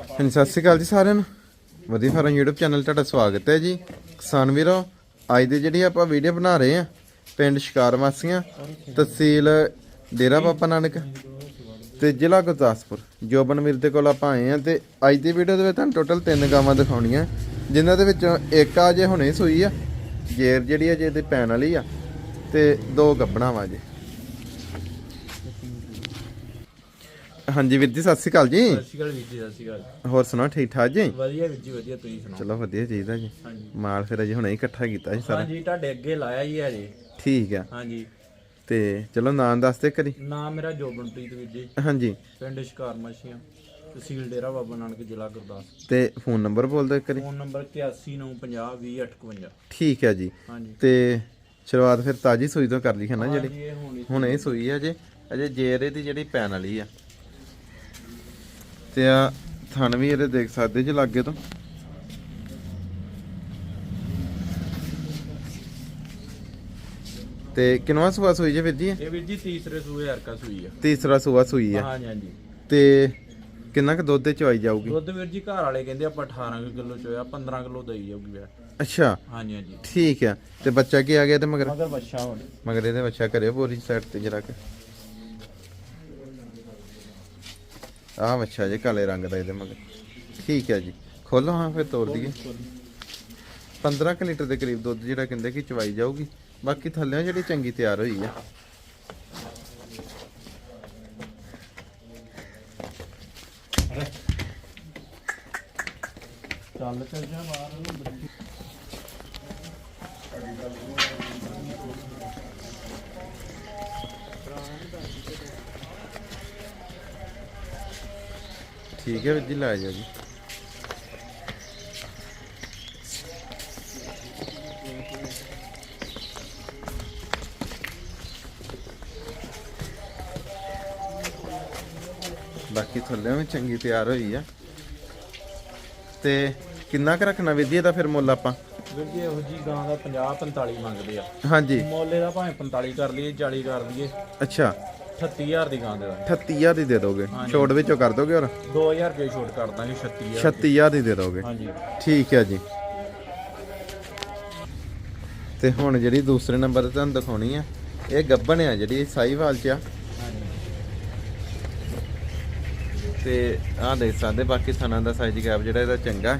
ਹਾਂਜੀ, ਸਤਿ ਸ਼੍ਰੀ ਅਕਾਲ ਜੀ ਸਾਰਿਆਂ ਨੂੰ। ਵਧੀਆ ਫਾਰਮ YouTube ਚੈਨਲ ਤੁਹਾਡਾ ਸਵਾਗਤ ਹੈ ਜੀ। ਕਿਸਾਨ ਵੀਰੋ, ਅੱਜ ਦੇ ਜਿਹੜੀ ਆਪਾਂ ਵੀਡੀਓ ਬਣਾ ਰਹੇ ਆ ਪਿੰਡ ਸ਼ਿਕਾਰ ਵਾਸੀਆਂ, ਤਹਿਸੀਲ ਡੇਰਾ ਬਾਬਾ ਨਾਨਕ ਤੇ ਜ਼ਿਲ੍ਹਾ ਗੁਰਦਾਸਪੁਰ। ਜੋਬਨ ਵੀਰ ਦੇ ਕੋਲ ਆਪਾਂ ਆਏ ਆ ਤੇ ਅੱਜ ਦੀ ਵੀਡੀਓ ਦੇ ਵਿੱਚ ਤੁਹਾਨੂੰ ਟੋਟਲ ਤਿੰਨ ਗਾਵਾਂ ਦਿਖਾਉਣੀਆਂ। ਜਿਨ੍ਹਾਂ ਦੇ ਵਿੱਚੋਂ ਇੱਕ ਆ ਜੇ ਹੁਣੇ ਸੂਈ ਆ, ਜੇਰ ਜਿਹੜੀ ਆ, ਜੇ ਇਹਦੇ ਪੈਣ ਵਾਲੀ ਆ, ਤੇ ਦੋ ਗੱਬਣਾ ਵਾ ਜੇ ਹਾਂਜੀ ਵੀਰ ਜੀ ਸਤਿ ਸ਼੍ਰੀ ਅਕਾਲ ਜੀ। ਸਤਿ ਸ਼੍ਰੀ ਅਕਾਲ ਵੀਰ ਜੀ ਸਤਿ ਸ਼੍ਰੀ ਅਕਾਲ। ਹੋਰ ਸੁਣਾਓ ਠੀਕ ਠਾਕ ਜੀ? ਵਧੀਆ ਵੀਰ ਜੀ ਵਧੀਆ ਤੁਸੀਂ ਸੁਣਾਓ? ਚਲੋ ਵਧੀਆ ਚਾਹੀਦਾ ਜੀ। ਹਾਂਜੀ। ਮਾਲ ਫਿਰ ਅਜੇ ਹੁਣੇ ਹੀ ਇਕੱਠਾ ਕੀਤਾ ਸੀ ਸਾਰਾ। ਹਾਂਜੀ ਤੁਹਾਡੇ ਅੱਗੇ ਲਾਇਆ ਹੀ ਹੈ ਜੀ ਠੀਕ ਆ। ਹਾਂਜੀ। ਤੇ ਚਲੋ ਨਾਂ ਦੱਸ ਦੇ ਕਰੀ ਨਾਮ ਮੇਰਾ ਜੋਬਨਪ੍ਰੀਤ ਵੀਰ ਜੀ। ਹਾਂਜੀ। ਪਿੰਡ ਸ਼ਿਕਾਰ ਮੱਛੀਆਂ ਤਹਿਸੀਲ ਡੇਰਾ ਬਾਬਾ ਨਾਨਕ ਜ਼ਿਲ੍ਹਾ ਗੁਰਦਾਸਪੁਰ ਤੇ ਫੋਨ ਨੰਬਰ ਬੋਲ ਦੇ ਕਰੀ ਫੋਨ ਨੰਬਰ 8195020851 ਠੀਕ ਹੈ ਜੀ। ਹਾਂਜੀ। ਤੇ ਸ਼ੁਰੂਆਤ ਫਿਰ ਤਾਜੀ ਸੂਈ ਤੋਂ ਕਰ ਲਈ ਹੈ ਨਾ ਜਿਹੜੀ? ਹੋਣੀ ਇਹ ਸੂਈ। ਆ ਜੇ। ਅਜੇ ਜੇਰੇ ਦੀ ਜਿਹੜੀ ਪੈਣ ਵਾਲੀ ਆ। ਤੇ ਆ ਥਣ ਵੀ ਇਹਦੇ ਦੇਖ ਸਕਦੇ ਜੀ ਲਾਗੇ ਤੋਂ। ਤੇ ਕਿਨਵਾ ਸੂਆ ਸੂਈ ਜੇ ਵੀਰ ਜੀ? ਇਹ ਵੀਰ ਜੀ ਤੀਸਰੇ ਸੂਏ ਹਰਕਾ ਸੂਈ ਆ। ਤੀਸਰਾ ਸੂਆ ਸੂਈ ਆ। ਹਾਂਜੀ ਹਾਂਜੀ। ਤੇ ਕਿੰਨਾ ਕੁ ਦੁੱਧ ਚ ਆਈ ਜਾਊਗੀ? ਦੁੱਧ ਵੀਰ ਜੀ ਘਰ ਵਾਲੇ ਕਹਿੰਦੇ ਆਪਾਂ 18 ਕਿਲੋ ਚੋਇਆ 15 ਕਿਲੋ ਦਈ ਜਾਊਗੀ ਵੀਰ ਅੱਛਾ। ਹਾਂਜੀ ਹਾਂਜੀ। ਠੀਕ ਆ। ਤੇ ਬੱਚਾ ਕੀ ਆ ਗਿਆ ਤੇ ਮਗਰ? ਮਗਰ ਬੱਚਾ ਹੁਣ। ਮਗਰ ਇਹਦੇ ਬੱਚਾ ਕਰਿਓ ਪੂਰੀ ਸਾਈਡ ਤੇ ਜਰਾ ਕੇ। ਆਹ ਬੱਚਾ ਜੇ, ਕਾਲੇ ਰੰਗ ਦਾ ਇਹਦੇ ਮਗਰ। ਠੀਕ ਹੈ ਜੀ। ਖੋਲੋ ਹਾਂ ਫਿਰ ਤੋੜ ਦਈਏ। 15 ਕੁ ਲੀਟਰ ਦੇ ਕਰੀਬ ਦੁੱਧ ਜਿਹੜਾ ਕਹਿੰਦੇ ਕਿ ਚਵਾਈ ਜਾਊਗੀ। ਬਾਕੀ ਥੱਲੇ ਜਿਹੜੀ ਚੰਗੀ ਤਿਆਰ ਹੋਈ ਆ। ਚੱਲ ਚੱਲ ਜਾ ਬਾਹਰ। ਠੀਕ ਹੈ ਵੀਰ ਜੀ ਲੈ ਜਾਓ ਜੀ। ਬਾਕੀ ਥੱਲੇ ਵੀ ਚੰਗੀ ਤਿਆਰ ਹੋਈ ਆ। ਤੇ ਕਿੰਨਾ ਕੁ ਰੱਖਣਾ ਵੀਰ ਜੀ ਇਹਦਾ ਫਿਰ ਮੁੱਲ ਆਪਾਂ? ਵੀਰ ਜੀ ਇਹੋ ਜੀ ਗਾਂ ਦਾ 50 45 ਮੰਗਦੇ ਆ। ਹਾਂਜੀ। ਮੋਲੇ ਦਾ ਭਾਵੇਂ 45 ਕਰ ਲਈਏ 40 ਕਰ ਲਈਏ। ਅੱਛਾ। 38000 ਦੀ ਗਾਂ ਦੇ ਦਾਂਗੇ। 38000 ਦੀ ਦੇ ਦੋਗੇ? ਛੋਟ ਵਿੱਚੋਂ ਕਰ ਦੋਗੇ ਹੋਰ? 2000 ਰੁਪਏ ਛੋਟ ਕਰ ਦਾਂਗੇ 36000 36000 ਦੀ। ਦੇ ਦੋਗੇ? ਹਾਂਜੀ। ਠੀਕ ਹੈ ਜੀ। ਤੇ ਹੁਣ ਜਿਹੜੀ ਦੂਸਰੇ ਨੰਬਰ ਤੇ ਤੁਹਾਨੂੰ ਦਿਖਾਉਣੀ ਆ ਇਹ ਗੱਬਣ ਆ ਜਿਹੜੀ ਸਾਈਵਾਲ ਚ ਆ। ਤੇ ਆਹ ਦੇਖ ਸਕਦੇ ਬਾਕੀ ਥਣਾ ਦਾ ਸਾਈਜ਼ ਗੈਪ ਜਿਹੜਾ ਇਹਦਾ ਚੰਗਾ।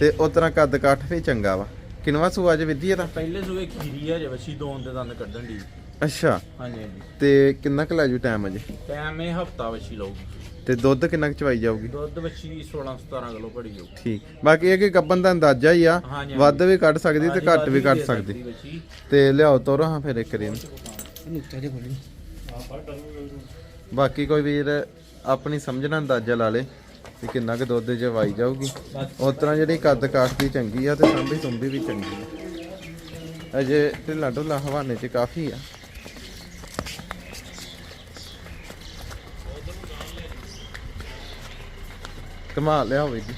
ਤੇ ਉਸ ਤਰ੍ਹਾਂ ਕੱਦ ਕਾਠ ਵੀ ਚੰਗਾ ਵਾ। ਕਿਨਵਾ ਸੂਆ ਅੱਜ ਵਿਧੀ ਇਹਦਾ? ਪਹਿਲੇ ਸੂਏ ਖੀਰੀ ਆ ਜੇ ਵਸੀ ਦੋਨ ਦੇ ਦੰਦ ਕੱਢਣ ਦੀ। ਅੱਛਾ। ਹਾਂਜੀ ਹਾਂਜੀ। ਤੇ ਕਿੰਨਾ ਕੁ ਲੈ ਜੂ ਟਾਈਮ ਅਜੇ? ਟਾਈਮ ਇਹ ਹਫਤਾ ਵਸੀ ਲਊਗੀ। ਤੇ ਦੁੱਧ ਕਿੰਨਾ ਕੁ ਚਵਾਈ ਜਾਊਗੀ? ਦੁੱਧ ਵਸੀ 16 17 ਕਿਲੋ ਘੜੀ ਜਾਊ ਠੀਕ। ਬਾਕੀ ਇਹ ਕਿ ਗੱਬਨ ਦਾ ਅੰਦਾਜ਼ਾ ਹੀ ਆ। ਹਾਂਜੀ, ਵੱਧ ਵੀ ਕੱਢ ਸਕਦੀ ਤੇ ਘੱਟ ਵੀ ਕੱਢ ਸਕਦੀ। ਤੇ ਲਿਆਓ ਤੋਰੋ ਹਾਂ ਫਿਰ ਇੱਕ ਰੀ ਬਾਕੀ ਕੋਈ ਵੀਰ ਆਪਣੀ ਸਮਝਣਾ ਅੰਦਾਜ਼ਾ ਲਾ ਲੇ ਕਿ ਕਿੰਨਾ ਕੁ ਦੁੱਧ ਚ ਵਾਈ ਜਾਊਗੀ ਉਸ ਤਰ੍ਹਾਂ ਜਿਹੜੀ ਕੱਦ ਕਾਠ ਦੀ ਚੰਗੀ ਆ ਤੇ ਸੰਭੀ ਸੁੰਭੀ ਵੀ ਚੰਗੀ ਆ। ਅਜੇ ਢਿੱਲਾ ਢੁੱਲਾ ਹਵਾਨੇ ਚ ਕਾਫੀ ਆ। ਕਮਾ ਲਿਆ ਹੋਵੇ ਜੀ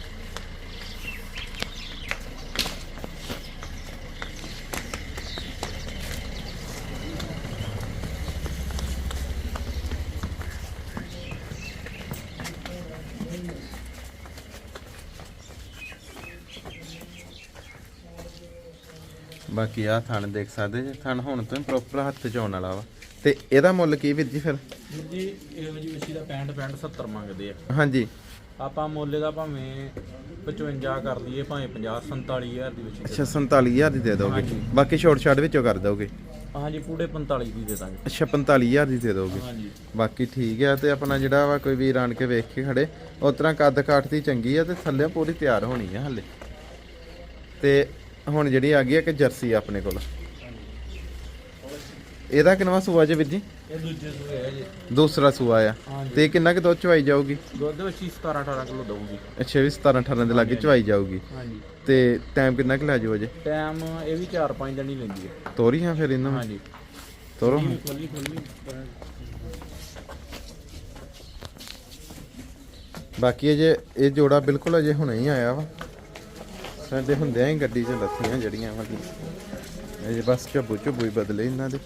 ਬਾਕੀ ਆ ਥਣ ਦੇਖ ਸਕਦੇ ਜੇ ਥਣ ਹੁਣ ਤੋਂ ਪ੍ਰੋਪਰ ਹੱਥ ਚ ਆਉਣ ਵਾਲਾ ਵਾ। ਤੇ ਇਹਦਾ ਮੁੱਲ ਕੀ ਵੀਰ ਜੀ ਫਿਰ? ਜੀ ਇਹੋ ਜੀ ਵਸੀ ਦਾ 65 65 70 ਮੰਗਦੇ ਆ। ਹਾਂਜੀ। ਆਪਾਂ ਮੋਲੇ ਦਾ ਭਾਵੇਂ 55 ਕਰ ਲਈਏ ਭਾਵੇਂ 50 47000 ਦੀ ਵਸੀ ਅੱਛਾ 47000 ਦੀ ਦੇ ਦੋਗੇ। ਹਾਂਜੀ। ਬਾਕੀ ਛੋਟ ਛਾਟ ਵਿੱਚੋਂ ਕਰ ਦੋਗੇ? ਹਾਂਜੀ ਪੂਰੇ 45 ਦੀ ਦੇ ਦਾਂਗੇ। ਅੱਛਾ 45000 ਦੀ ਦੇ ਦੋਗੇ। ਹਾਂਜੀ। ਬਾਕੀ ਠੀਕ ਆ ਤੇ ਆਪਣਾ ਜਿਹੜਾ ਵਾ ਕੋਈ ਵੀਰ ਆਣ ਕੇ ਵੇਖ ਕੇ ਖੜੇ ਉਸ ਤਰ੍ਹਾਂ ਕੱਦ ਕਾਠ ਦੀ ਚੰਗੀ ਆ ਤੇ ਥੱਲੇ ਪੂਰੀ ਤਿਆਰ ਹੋਣੀ ਆ ਹਲੇ। ਤੇ ਹੁਣ ਜਿਹੜੀ ਆ ਗਈ ਆ ਕਿ ਜਰਸੀ ਆਪਣੇ ਕੋਲ। ਇਹਦਾ ਕਿੰਨਵਾ ਸੂਆ ਜੇ ਵੀਰ ਜੀ? ਇਹ ਦੂਜੇ ਸੂਏ ਹੈ ਜੀ। ਦੂਸਰਾ ਸੂਆ ਆ। ਹਾਂਜੀ। ਤੇ ਕਿੰਨਾ ਕਿ ਦੁੱਧ ਚਵਾਈ ਜਾਊਗੀ? ਦੁੱਧ ਵਸੀ 17 18 ਕਿਲੋ ਦਊਗੀ। ਅੱਛਾ ਵੀ 17 18 ਦੇ ਲਾਗੇ ਚਵਾਈ ਜਾਊਗੀ। ਹਾਂਜੀ। ਤੇ ਟਾਈਮ ਕਿੰਨਾ ਕੁ ਲੈ ਜਾਓ ਅਜੇ? ਟਾਈਮ ਇਹ ਵੀ 4-5 ਦਿਨ ਹੀ ਲੈਂਦੀ ਹੈ ਤੋਰੀ ਹਾਂ ਫਿਰ ਇਹਨਾਂ ਨੂੰ? ਹਾਂਜੀ। ਤੋਰੋ। ਖੋਲੀ ਖੋਲੀ। ਬਾਕੀ ਅਜੇ ਇਹ ਜੋੜਾ ਬਿਲਕੁਲ ਅਜੇ ਹੁਣੇ ਹੀ ਆਇਆ ਵਾ। ਸਾਡੇ ਹੁੰਦਿਆਂ ਹੀ ਗੱਡੀ 'ਚ ਲੱਥੀਆਂ ਜੜੀਆਂ ਵਾਲੀ ਅਜੇ ਬਸ ਝੱਬੂ ਝੱਬੂ ਹੀ ਬਦਲੇ ਇਹਨਾਂ ਦੇ।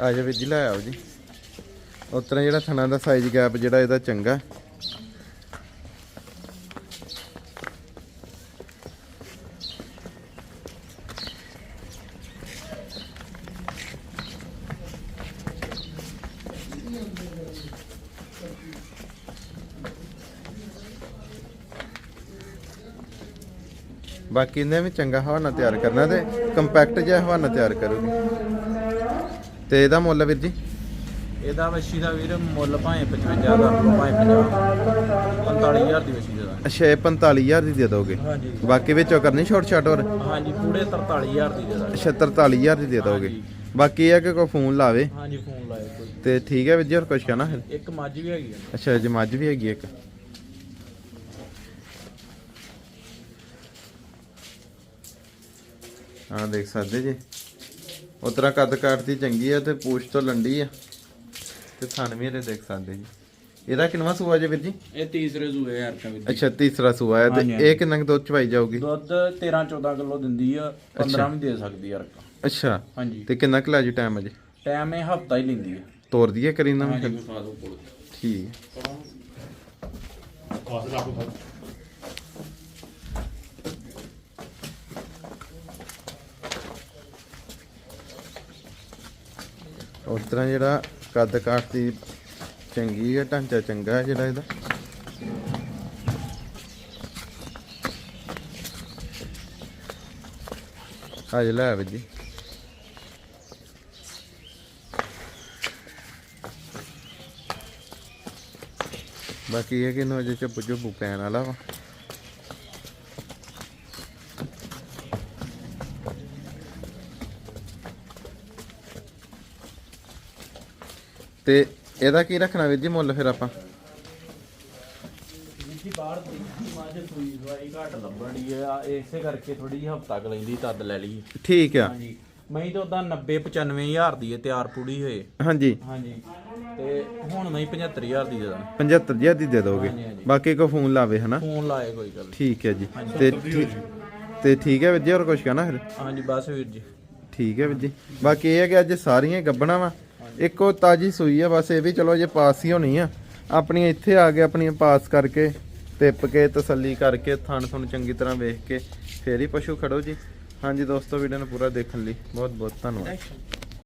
ਆ ਜਾ ਵੀਰ ਜੀ, ਲੈ ਆਓ ਜੀ। ਉਸ ਜਿਹੜਾ ਥਣਾ ਦਾ ਸਾਈਜ਼ ਗੈਪ ਜਿਹੜਾ, ਇਹਦਾ ਚੰਗਾ। ਬਾਕੀ ਇਹਨੇ ਵੀ ਚੰਗਾ ਹਵਾਨਾ ਤਿਆਰ ਕਰਨਾ ਤੇ ਕੰਪੈਕਟ ਜਿਹਾ ਹਵਾਨਾ ਤਿਆਰ ਕਰੂਗੀ ਤੇ ਇਹਦਾ ਮੁੱਲ ਵੀਰ ਜੀ? ਇਹਦਾ ਵੱਛੀ ਦਾ ਵੀਰ ਮੁੱਲ ਭਾਵੇਂ 55 ਕਰ ਲਓ ਭਾਵੇਂ 50 45000 ਦੀ ਵੱਛੀ ਦੇ ਅੱਛਾ ਇਹ 45000 ਦੀ ਦੇ ਦੋਗੇ? ਹਾਂਜੀ। ਬਾਕੀ ਵਿੱਚੋਂ ਕਰਨੀ ਛੋਟ ਛਾਟ ਹੋਰ? ਹਾਂਜੀ ਪੂਰੇ 43000 ਦੀ ਦੇ ਦਾਂਗੇ। 47000 ਦੀ ਦੇ ਦੋਗੇ। ਬਾਕੀ ਇਹ ਹੈ ਕਿ ਕੋਈ ਫੋਨ ਲਾਵੇ? ਹਾਂਜੀ ਫੋਨ ਲਾਏ ਕੋਈ। ਤੇ ਠੀਕ ਹੈ ਵੀਰ ਜੀ ਹੋਰ ਕੁਝ ਕਹਿਣਾ ਇੱਕ ਮੱਝ ਵੀ ਹੈਗੀ ਆ। ਅੱਛਾ ਜੀ ਮੱਝ ਵੀ ਹੈਗੀ ਇੱਕ। ਹਾਂ ਦੇਖ ਸਕਦੇ ਜੀ। ਉਤਰਾ ਕੱਦ ਕਾਟਦੀ ਚੰਗੀ ਆ ਤੇ ਪੂਛ ਤੋਂ ਲੰਡੀ ਆ। ਤੇ ਥਣ ਵੀ ਇਹਦੇ ਦੇਖ ਸਕਦੇ ਜੀ। ਇਹਦਾ ਕਿੰਨਵਾ ਸੂਆ ਜੇ ਵੀਰ ਜੀ? ਇਹ ਤੀਸਰੇ ਸੂਏ ਯਾਰ ਕਾ ਵੀਰ ਜੀ। ਅੱਛਾ ਤੀਸਰਾ ਸੂਆ ਹੈ ਤੇ ਹਾਂਜੀ, ਇਹ ਕਿੰਨਾ ਕੁ ਦੁੱਧ ਚਵਾਈ ਜਾਊਗੀ? ਦੁੱਧ 13 14 ਕਿਲੋ ਦਿੰਦੀ ਆ। 15 ਵੀ ਦੇ ਸਕਦੀ ਯਾਰ ਕਾ ਅੱਛਾ। ਹਾਂਜੀ। ਤੇ ਕਿੰਨਾ ਕੁ ਲਾਜੂ ਟਾਈਮ ਅਜੇ? ਟਾਈਮ ਇਹ ਹਫਤਾ ਹੀ ਲੈਂਦੀ ਆ। ਤੋਰ ਦਈਏ ਕਰੀ ਨਾ? ਹਾਂਜੀ ਵਿਖਾ ਦਿਓ ਕੋਲ। ਠੀਕ। ਹੈ। ਉਸ ਤਰ੍ਹਾਂ ਜਿਹੜਾ ਕੱਦ ਕਾਠ ਦੀ ਚੰਗੀ ਹੈ, ਢਾਂਚਾ ਚੰਗਾ ਹੈ ਜਿਹੜਾ ਇਹਦਾ। ਅੱਜ ਲੈ ਆਵੇ ਜੀ। ਬਾਕੀ ਇਹ ਕਿ ਨੋ ਜੇ ਚੁੱਪ ਚੁੱਪ ਪੈਣ ਵਾਲਾ ਵਾ? ਤੇ ਇਹਦਾ ਕੀ ਰੱਖਣਾ ਵੀਰ ਜੀ ਮੁੱਲ ਫਿਰ ਆਪਾਂ? ਜੀ ਬਾਹਰ ਦੀ ਮਾਝ ਸੂਈ ਦਵਾਈ ਘੱਟ ਲੱਭਣੀ ਆ ਇਸੇ ਕਰਕੇ ਥੋੜੀ ਜਿਹੀ ਹਫਤਾ ਕ ਲੈਂਦੀ ਤਦ ਲੈ ਲਈ ਠੀਕ ਆ। ਹਾਂਜੀ ਮੈਂ ਤਾਂ ਉਦਾਂ 90 95000 ਦੀ ਹੈ ਤਿਆਰ ਪੂੜੀ ਹੋਏ। ਹਾਂਜੀ। ਹਾਂਜੀ ਤੇ ਹੁਣ ਮੈਂ 75000 ਦੀ ਦੇ ਦਾਂ 75000 ਦੀ ਦੇ ਦੋਗੇ। ਬਾਕੀ ਕੋ ਫੋਨ ਲਾਵੇ ਹਨਾ? ਫੋਨ ਲਾਏ ਕੋਈ ਗੱਲ। ਠੀਕ ਹੈ ਜੀ। ਤੇ ਠੀਕ ਹੈ ਵੀਰ ਜੀ ਹੋਰ ਕੁਝ ਕਹਿਣਾ ਫਿਰ? ਹਾਂਜੀ ਬਸ ਵੀਰ ਜੀ। ਠੀਕ ਹੈ ਵੀਰ ਜੀ। ਬਾਕੀ ਇਹ ਹੈ ਕਿ ਅੱਜ ਸਾਰੀਆਂ ਗੱਬਣਾ ਵਾ। ਇੱਕੋ ਤਾਜੀ ਸੂਈ ਆ, ਬਸ ਇਹ ਵੀ ਚਲੋ ਜੇ ਪਾਸ ਹੀ ਹੋਣੀ ਆ। ਆਪਣੀ ਇੱਥੇ ਆ ਕੇ ਆਪਣੀਆਂ ਪਾਸ ਕਰਕੇ ਟਿੱਪ ਕੇ, ਤਸੱਲੀ ਕਰਕੇ, ਥਣ ਥਣ ਚੰਗੀ ਤਰ੍ਹਾਂ ਵੇਖ ਕੇ, ਫੇਰ ਹੀ ਪਸ਼ੂ ਖੜੋ ਜੀ। ਹਾਂਜੀ ਦੋਸਤੋ ਵੀਡੀਓ ਨੂੰ ਪੂਰਾ ਦੇਖਣ ਲਈ ਬਹੁਤ ਬਹੁਤ ਧੰਨਵਾਦ।